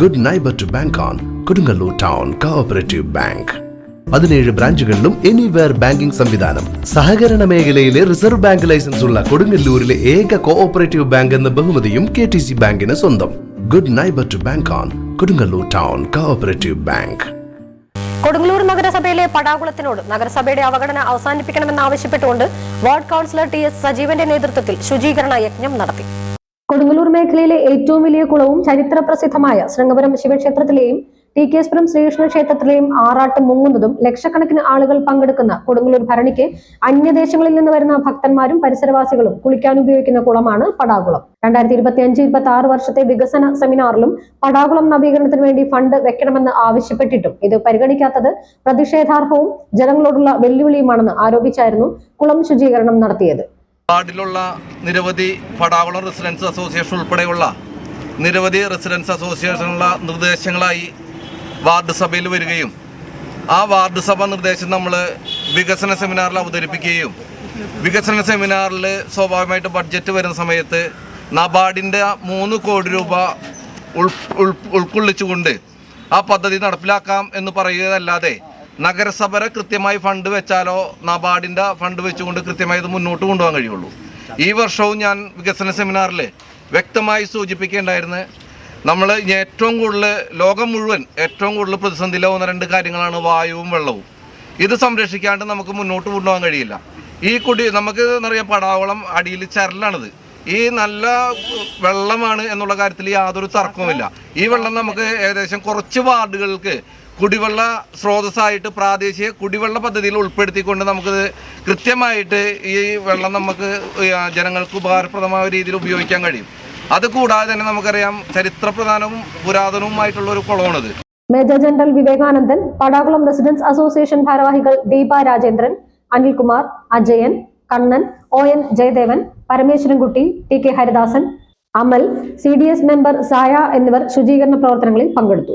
Good neighbour to bank on Kodungallur town cooperative bank പതിനേഴ് ബ്രാഞ്ചുകളിലും anywhere banking സംവിധാനം. സഹകരണ മേഖലയിലെ റിസർവ് ബാങ്ക് ലൈസൻസ് ഉള്ള കൊടുങ്ങല്ലൂരിലെ ഏക കോഓപ്പറേറ്റീവ് ബാങ്ക് എന്ന ബഹുമതിയും കെ ടി സി ബാങ്കിന് സ്വന്തം. Good neighbour to bank on Kodungallur town cooperative bank Kodungallur നഗരസഭയിലെ പടാകുളത്തിനോട് നഗരസഭയുടെ അവഗണന അവസാനിപ്പിക്കണമെന്നാവശ്യപ്പെട്ടുകൊണ്ട് വാർഡ് കൗൺസിലർ ടി എസ് സജീവന്റെ നേതൃത്വത്തിൽ ശുചീകരണ യജ്ഞം നടത്തി. കൊടുങ്ങല്ലൂർ മേഖലയിലെ ഏറ്റവും വലിയ കുളവും ചരിത്ര പ്രസിദ്ധമായ ശൃംഗപുരം ശിവക്ഷേത്രത്തിലെയും ടി കെ എസ്പുരം ശ്രീകൃഷ്ണ ക്ഷേത്രത്തിലെയും ആറാട്ട് മുങ്ങുന്നതും ലക്ഷക്കണക്കിന് ആളുകൾ പങ്കെടുക്കുന്ന കൊടുങ്ങല്ലൂർ ഭരണിക്ക് അന്യദേശങ്ങളിൽ നിന്ന് വരുന്ന ഭക്തന്മാരും പരിസരവാസികളും കുളിക്കാൻ ഉപയോഗിക്കുന്ന കുളമാണ് പടാകുളം. രണ്ടായിരത്തി ഇരുപത്തി അഞ്ച് ഇരുപത്തി ആറ് വർഷത്തെ വികസന സെമിനാറിലും പടാകുളം നവീകരണത്തിന് വേണ്ടി ഫണ്ട് വെക്കണമെന്ന് ആവശ്യപ്പെട്ടിട്ടും ഇത് പരിഗണിക്കാത്തത് പ്രതിഷേധാർഹവും ജനങ്ങളോടുള്ള വെല്ലുവിളിയുമാണെന്ന് ആരോപിച്ചായിരുന്നു കുളം ശുചീകരണം നടത്തിയത്. വാർഡിലുള്ള നിരവധി പടാകുളം റെസിഡൻസ് അസോസിയേഷൻ ഉൾപ്പെടെയുള്ള നിരവധി റെസിഡൻസ് അസോസിയേഷനുള്ള നിർദ്ദേശങ്ങളായി വാർഡ് സഭയിൽ വരികയും ആ വാർഡ് സഭ നിർദ്ദേശം നമ്മൾ വികസന സെമിനാറിൽ അവതരിപ്പിക്കുകയും വികസന സെമിനാറിൽ സ്വാഭാവികമായിട്ട് ബഡ്ജറ്റ് വരുന്ന സമയത്ത് നബാർഡിന്റെ മൂന്ന് കോടി രൂപ ഉൾ ഉൾ- ഉൾക്കൊള്ളിച്ചുകൊണ്ട് ആ പദ്ധതി നടപ്പിലാക്കാം എന്ന് പറയുകയല്ലാതെ നഗരസഭ കൃത്യമായി ഫണ്ട് വെച്ചാലോ നബാർഡിന്റെ ഫണ്ട് വെച്ചുകൊണ്ട് കൃത്യമായി ഇത് മുന്നോട്ട് കൊണ്ടുപോകാൻ കഴിയുള്ളൂ. ഈ വർഷവും ഞാൻ വികസന സെമിനാറിൽ വ്യക്തമായി സൂചിപ്പിക്കേണ്ടായിരുന്നു നമ്മൾ ഏറ്റവും കൂടുതൽ ലോകം മുഴുവൻ ഏറ്റവും കൂടുതൽ പ്രതിസന്ധിയിലാവുന്ന രണ്ട് കാര്യങ്ങളാണ് വായുവും വെള്ളവും. ഇത് സംരക്ഷിക്കാണ്ട് നമുക്ക് മുന്നോട്ട് കൊണ്ടുപോകാൻ കഴിയില്ല. ഈ കുടി നമുക്ക് എന്നറിയാം പടാവളം അടിയിൽ ചരലാണിത്. ഈ നല്ല വെള്ളമാണ് എന്നുള്ള കാര്യത്തിൽ യാതൊരു തർക്കവുമില്ല. ഈ വെള്ളം നമുക്ക് ഏകദേശം കുറച്ച് വാർഡുകൾക്ക് കുടിവെള്ള സ്രോതസ്സായിട്ട് പ്രാദേശിക കുടിവെള്ള പദ്ധതിയിൽ ഉൾപ്പെടുത്തിക്കൊണ്ട് നമുക്ക് കൃത്യമായിട്ട് ഈ വെള്ളം നമുക്ക് ജനങ്ങൾക്ക് ഉപകാരപ്രദമായ രീതിയിൽ ഉപയോഗിക്കാൻ കഴിയും. അത് കൂടാതെ തന്നെ നമുക്കറിയാം ചരിത്രപ്രധാനവും പുരാതനവുമായിട്ടുള്ള ഒരു കുളമാണിത്. Major general Vivekanandan Padakulam residents association ഭാരവാഹികൾ Deepa Rajendran Anilkumar Ajayan Kannan O N Jayadevan Parameswarankutty T K Haridasan Amal C D S member Saya എന്നിവർ ശുചീകരണ പ്രവർത്തനങ്ങളിൽ പങ്കെടുത്തു.